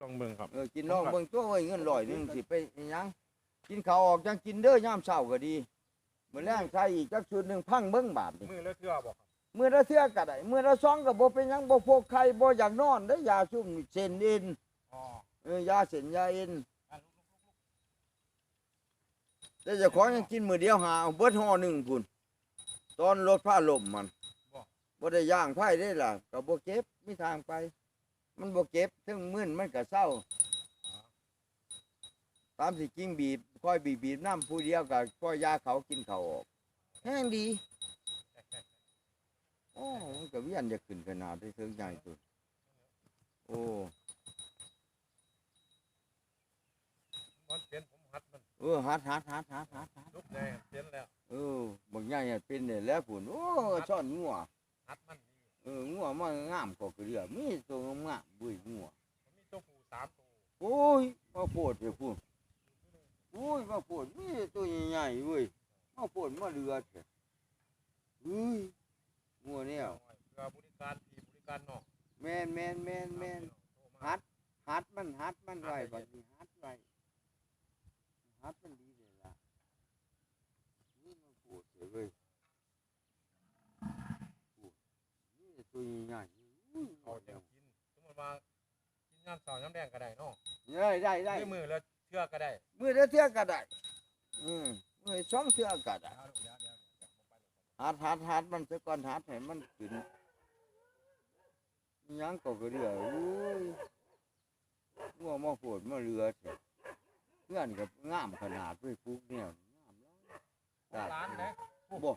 ต้องเบิ่งครับ เออกินลองเบิ่งตัวไว้เงินร้อยหนึงสิไปอิหยังกินข้าวออกจังกินเด้อยามเช้าก็ดีมื้อแรงใส่อีกจักชุดหนึงพังเบิ่งบาทนี่มือแล้วเทื่อบอกครับมื้อละเทื่อก็ได้มื้อละสองก็บ่เป็นหยังบ่พกไข้บ่อยากนอนเด้อยาซุ่มเส้นเอ็นอ๋อเออยาเส้นยาเอ็นอะลุกลุกลุกลุกแต่เจ้าของยังกินมื้อเดียวหาเอาเบิดห่อหนึงพุ่นตอนรถผ้าลมมันบ่ได้ย่างไผได้ล่ะก็บ่เก็บมีทางไป มันบ่เก็บถึงมื้นมันก็เศร้า ตามสิจริงบีบค่อยบีบบีบน้ำผู้เดียวกับค่อยยาเขากินเขาวออกแห้งดีโอ้มันก็เวียนจะขึ้นขนาดที่ถึงใหญ่สุดโอ้มันเปลี่ยนผมหัดมันเออฮัดฮัดฮัดฮัดฮัดฮัดลุกได้เปลี่ยนแล้วเออ บางอย่างเนี่ยเป็นเนี่ยแหล้วผุนโอ้ช่อนงัวหัดมันดี เอองัวมันงามกว่าเกลือมีตัวงามๆบุ้ยงัวผมมีตัวผู้สามตัวโอ้ยมาโปวดเลยพุ่นโอ้ยมาโปวดมีตัวใหญ่ๆเว้ยมาโปวดมาเรือเถอะเฮ้ยงัวเนี่ยเพื่อบริการพี่บริการนอกแมนแมนแมนแมนโทรมาฮัดฮัดมันฮัดมันไว้บัดนี้ฮัดไว้ฮัดมันดีเลยล่ะนี่มาปวดเลยเว้ยปวดนี่ ตัวใหญ่ๆอุ้ยเอาจังกินสมมติว่ากินน้ำสาวน้ำแดงก็ได้เนาะได้ได้ได้ด้วยมือแล้วเทื่อก็ได้ มือละเทื่อก็ได้อืมมือสองเทื่อก็ได้เดี๋ยวเดี๋ยวเดี๋ยวเดี๋ยวผมไปเลยฮัดฮัดฮัดมันซะก่อนฮัดให้มันขึ้นอิหยังก็กระเรืออุ้ยงัวมาปวดมาเรือเถอะเพื่อนกับงามขนาดด้วยฟุกเนี่ยงามแล้วของร้านไหนบ่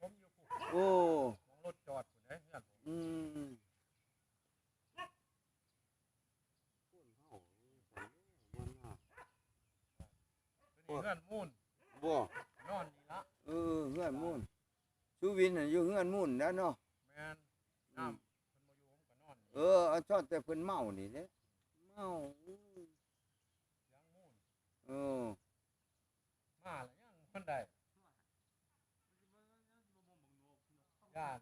ผมอยู่ผู้โอ้มองรถจอด เพื่อนผมอืมตัวนี้เพื่อนมุ่นบ่นอนนี่ละเออเฮือนมุ่นชูวินน่ะอยู่เฮือนมุ่นแล้วเนาะแมนน้ำเพิ่นมาอยู่ผมก็นอนเออเอาชอบแต่เพิ่นเมานี่เด้เมาอู้ยังมุ่นเออมาแล้วยังคนใดย่าน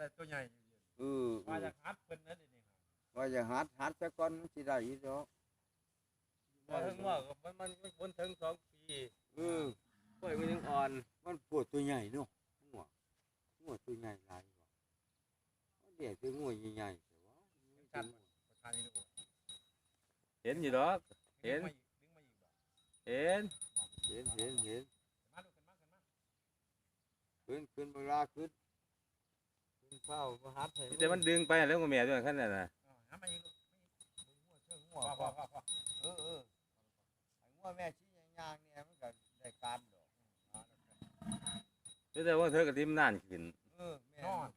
เขาก็ใส่ตัวใหญ่อยู่เดียวเออเอมาอจากฮัดเพิ่นนั่นเองครับว่าจะหัดหัดซะก่อนมันสิได้อีดอกบ่ถึงว่าก็มันมันมันพ้นถึงสองปีเออ กล้วยมันยังอ่อน มันปวดตัวใหญ่เนาะงัวงัวตัวใหญ่หลายกว่ามันเดี๋ยวคืองัวใหญ่ๆแต่ว่าชัดมันประธานนี่ดูเห็นอยู่ดอก เห็นดึงมาอีกดึงมาอีกบ่เห็นเห็นเห็นเห็นมาดูขึ้นมาขึ้นมาขึ้นขึ้นเวลาขึ้นขึ้น เข้ามาหัดให้แต่มันดึงไปแล้วก็แม่ด้วยขั้นนั้นน่ะอ๋อหามาอีกลูกมาอีกเองัวพอพอเออเออหัวแม่ชี้ยางเนี่ยมันก็ได้การดอกแต่ว่าเธอกับทิมนานขึ้นเออแม่นอน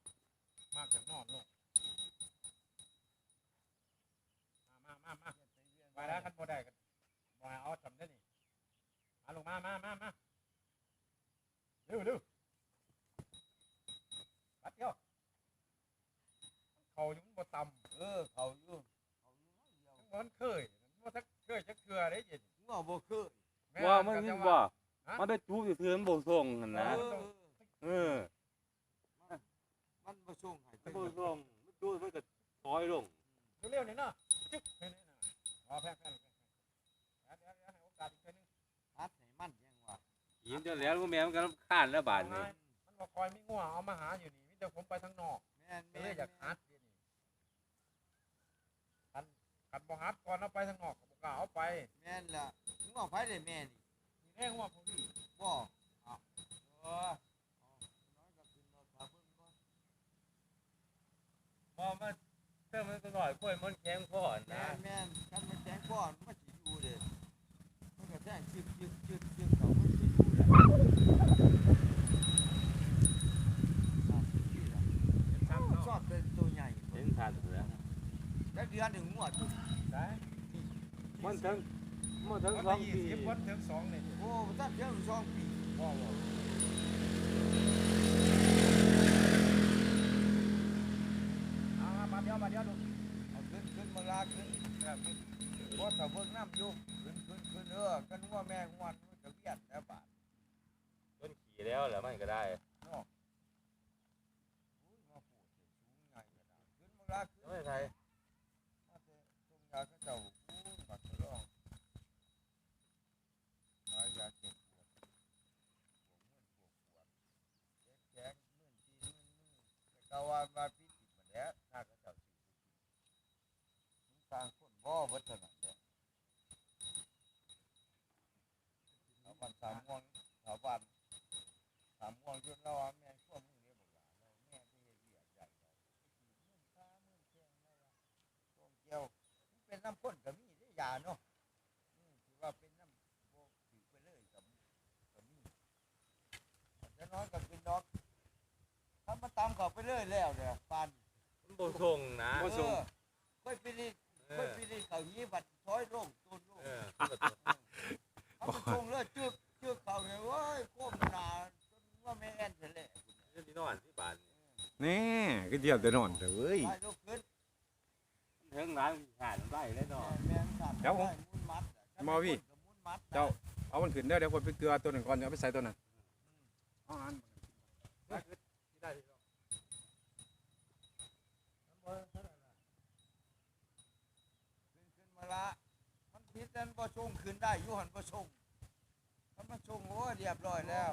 มากจากนอนลูกมามามามาไปแล้วคันบ่ได้กันบ่เอาจำได้นี่มาลงมามามามาเร็วเร็วปัดเดียว เขาอยู่มันบ่ต่ำเออเขาอยู่เขาอยู่น้อยเดียวมันเคยมันทักเคยจักเทื่อได้ยินงัวบ่เคยแม่ว่ามันก็มันจะบ่ฮะมันไปจูบอยู่เทือนบ่ส่งหั่นเอนะอเออมันบ่ส่งให้ถ้าบ่ส่งมันจูบมันก็ถอยลงเร็วๆนี่เนาะจึ๊กนี่นะรอแป๊บๆเดี๋ยวเดี๋ยวให้โอกาสอีกเทื่อนึงหัดให้มันยังว่ายินจนแล้วก็แม่มันก็รำคาญแล้วบาดนี้มันบ่คอยมีงัวเอามาหาอยู่นี่มีแต่ผมไปทางนอก แม่นก็แม่เลยน อยากฮัดเดี๋ยวนี้คันคัน บ่ฮัดก่อนเอาไปทางนอกก็บ่กล้าเอาไปแม่นล่ะงัวไผได้แม่นี่นี่แน่งัวพวกนี้บ่อ้าวเออเอาน้อยก็ขึ้นรถพาเบิ่งก่อนพอมันเธอมันก็หน่อยกล้วยมันแข็งพอแม่นะนแม่นคันมันแจ้งก่อนมันสิอยู่เด้มันก็แจ้งจึกจึกจึกจึกเขามันสิอยู่แหละอะนี่ล่ะเห็นชัดชเนาะอบเป็นตัวใหญ่เห็นทันแล้วแล้วเดือนหนึ่งงัวจุกได้ มันถึงมันถึงวันสองที่ปียี่สิบวันถึงสองนี่โอ้ตั้งเดือนสองปีบ่บ่เอามามาเดียวมาเดียวดูเอาขึ้นขึ้นมาลาขึ้นครับขึ้นบ่ถ้าเบิ่งน้ำอยู่ขึ้นขึ้นขึ้นเออกันงัวแม่งัวมันก็เวียนแล้วบาดจนขี่แล้วแหละมันก็ได้ อุ้ยมาปวดสูงใหญ่ขนาดขึ้นมาลาขึ้น ไม่ไทย มาแต่ตรงให ยาเขาเจ้าอู้บัดทะลองหายยาเจ็บปวดปวดมื่นปวดปวดเจ็บแขนมื่นตีนมื่นมือแต่ก็ว่าว่าพิจิตมาแล้วถ้าเขาเจ้าสิมันสร้างคนบ่เบิดเท่านั้นแหละชาวบ้านสามม่วงชาวบ้านสามม่ วงจนเราว่าแม่นพวกมึงเนี่ยบอกว่าเราแม่ที่เฮ็ดเวียกใหญ่เรามื่นค้ามื่นแข้งเราว่าโกงเกี่ยวมันเป็นน้ำพ่นก็มีได้ยาเนาะอืมถือว่าเป็นน้ำโบถือไปเลยกับก็มีจะน้อยก็เป็นดอกถ้ามันตามเขาไปเรื่อยแล้วเนี่ยปานมันบ่ส่งนะเออค่อยไปรีเอค่อยอไปรีเขายี้บัดช้อยโล่งตูนโล่ง เออ เอาไปชงเลยจึกจึกเขาเนี่ยเว้ยก้มหนาจนว่าไม่แอนเฉลย เรื่องที่นอนที่บ้าน นี่ก็เดียวแต่นอนแต่เว้ย ไปลุกขึ้นเรื่องร้านขาดได้เลยเนาะแม่นสั่นเดี๋ยวผมได้มุนมัดอะหมอพี่กับมุนมัดนะเจ้าเอามันขึ้นเด้อเดี๋ยวคนไปเกลือตัวหนึ่งก่อนเดี๋ยวเอาไปใส่ตัวนั้นอ๋ออันได้ขึ้นได้ที่เราขึ้นขึ้นมาละ มันพิษนั้นบ่ชงขึ้นได้อยุหันบ่ชงถ้ามันชงโอ้ยเรียบร้อยแล้ว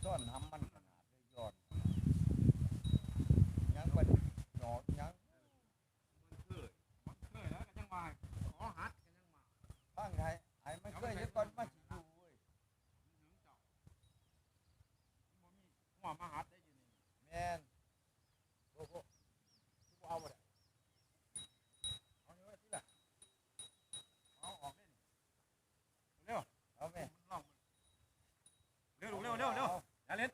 ซ่ อนทำมันขนาดเลยยอดยังบัดหนอกยังเคยแล้วก็ยังมาขอหัดกันยังมาบ้างไห้ไอ้มันเคยเห็นก่อนมาสิอยู่เว้ยหัวมาหัดได้ยิน แม่น โอ้โหกูเอาไปเลยเอาเนื้อที่ละเอาออกได้เร็ว เอาแม่ ลองเร็วเร็วเร็วเร็วอย่าเล่น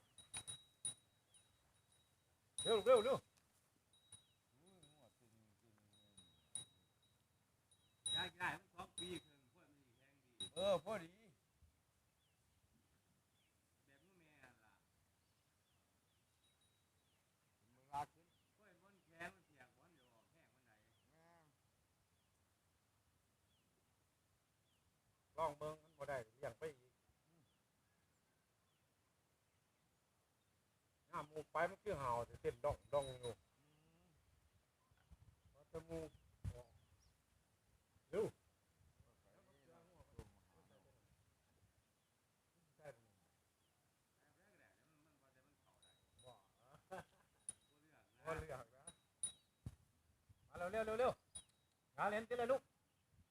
เร็วเร็วเร็วได้ได้มันสองปีครึ่งพวกนี้แข็งดี เออพอดี แบบนู้นแม่ล่ะ มึงลาขึ้น กล้วยมันแข็งมันเสียกวันเดียวออกแห้งวันไหนล องเบิ่งมันบ่ได้เลี้ยงไปอีกน้ามูไปมันคือเห่าแต่เต้นดองดองอยู่พอจะมูเร็วเลือกนะมาเร็วเร็วเร็วงานเล่นติเลยลูก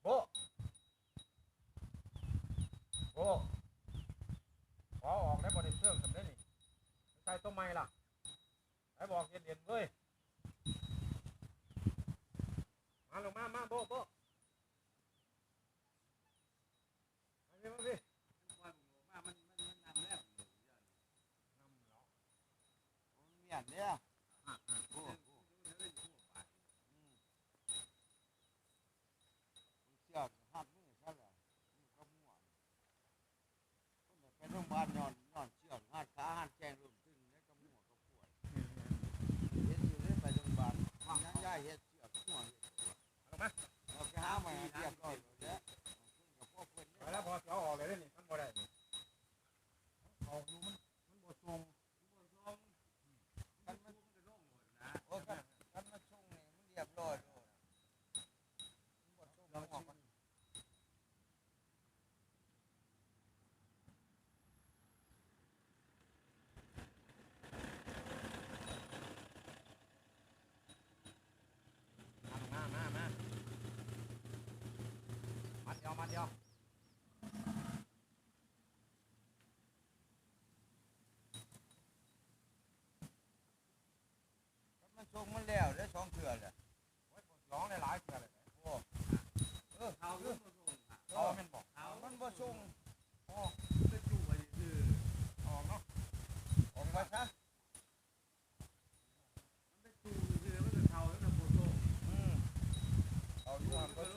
โบ โอ้ขอออกได้บริเครื่องสำเร็จนี่ใช่ต้นไม้ล่ะไอ้บอกเย็นเย็นๆเลยมาลงมามาโบโบมาพี่มาพี่มามันมันมันนำแล้วนำเนาะ มันเมียนเนี่ยโอ้โหอืมมันเชือกหัดมือซะแล้วมือก็ม่วนคนน่ะไปโรงพยาบาลนอนนอนเชือกหัดขาหัดแข้งรวมถึงแล้วก็มั่วก็ปวดเฮ็ดอยู่เลยไปโรงพยาบาลยังย้ายเฮ็ดเชือกมั่วเฮ็ด ลงมา เอาไปหาใหม่เรียบร้อยหมด แล้วเพิ่นกับพวกเพิ่นไปเนี่ยแล้วออาออกเลยนี่มันบ่ได้นี่ออกดูมัน ส่งมันแล้วได้สองเถื่อเลยร้องหลายๆเถื่อเลยโอ้เออเขาเขามันบอกมันบ่ส่งออกจดูไปคือออเนาะออกไปซะมันไปจู่คือมันจะเขาแล้วนะโคโซอืมเอาดูมันก็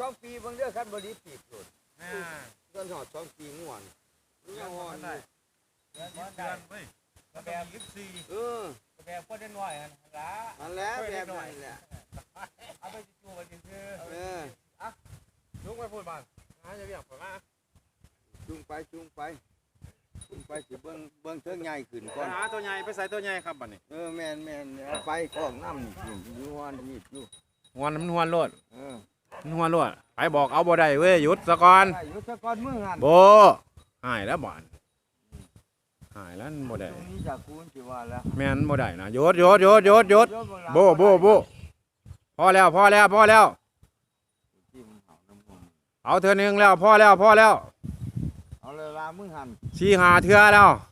สองปีเบิ่งเด้อคันบ่ดีปีกโลดแม่เกินหอดสองปีง่วนยังอ่อนอยู่เดือนเดือนเว้ยกระแบบยี่สิบสี่เออกระแบบพอได้หน่อยอันละอันแล้วแบบนั้นแหละเอาไปจู่ๆกันคือ เออลุงไปพูดบ้านนะจะเรียกผมว่าจุงไปจุงไปจุงไปสิเบิ่งเบิ่งเทิงใหญ่ขึ้นก่อนหาตัวใหญ่ไปใส่ตัวใหญ่ครับบัดนี้เออแม่นแม่นเอาไปกองน้ำนี่อยู่อยู่ฮอนนี่อยู่หวนมันหวนโลดเออมั นหวนโลดไปบอกเอาบ่ได้เว้ยหยุดซะก่อนได้อยู่ซะก่อนมื้อหันโบหายแล้วบ่อนหายแล้วมันบ่ได้ตรงนี้จากกูนสิว่าแล้วแม่นบ่ได้นะหยุดหยุดหยุดหยุดหยุดเดี๋ยวเบิ่งหลังโบโบโบพอแล้วพอแล้วพอแล้วที่มันเห่าน้ำมันเอาเทื่อหนึงแล้วพอแล้วพอแล้วเอาเลยลามื้อหันชี้หาเทื่อแล้วเ